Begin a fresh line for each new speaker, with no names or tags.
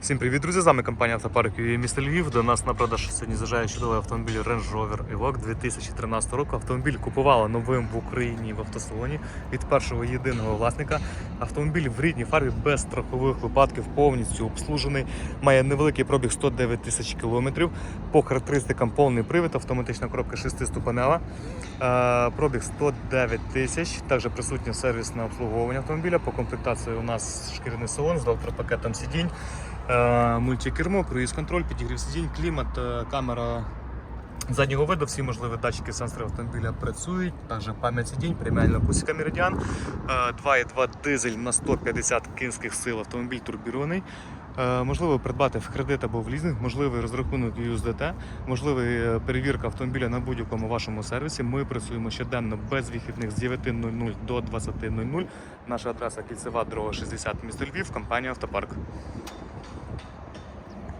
Всім привіт, друзі! З вами компанія Автопарк і місто Львів. До нас на продаж сьогодні заїжджає чудовий автомобіль Range Rover Evoque 2013 року. Автомобіль купували новим в Україні в автосалоні від першого єдиного власника. Автомобіль в рідній фарбі без страхових випадків, повністю обслужений. Має невеликий пробіг 109 тисяч кілометрів. По характеристикам повний привід, автоматична коробка 6-ступенева. Е, Пробіг 109 тисяч. Також присутнє сервісне обслуговування автомобіля. По комплектації у нас шкіряний салон з електропакетом сидінь. Е, мультикермо, круїз-контроль, підігрів сидінь, клімат, е, камера заднього виду, всі можливі датчики сенсори автомобіля працюють. Також пам'ять сидінь, преміальна акустика Е, 2,2 дизель на 150 кінських сил, автомобіль турбірований. Е, Можливо придбати в кредит або в лізинг, можливий розрахунок USDT, можлива е, перевірка автомобіля на будь-якому вашому сервісі. Ми працюємо щоденно без вихідних з 9.00 до 20.00. Наша адреса кільцева дорога 60 місто Львів, компанія Автопарк.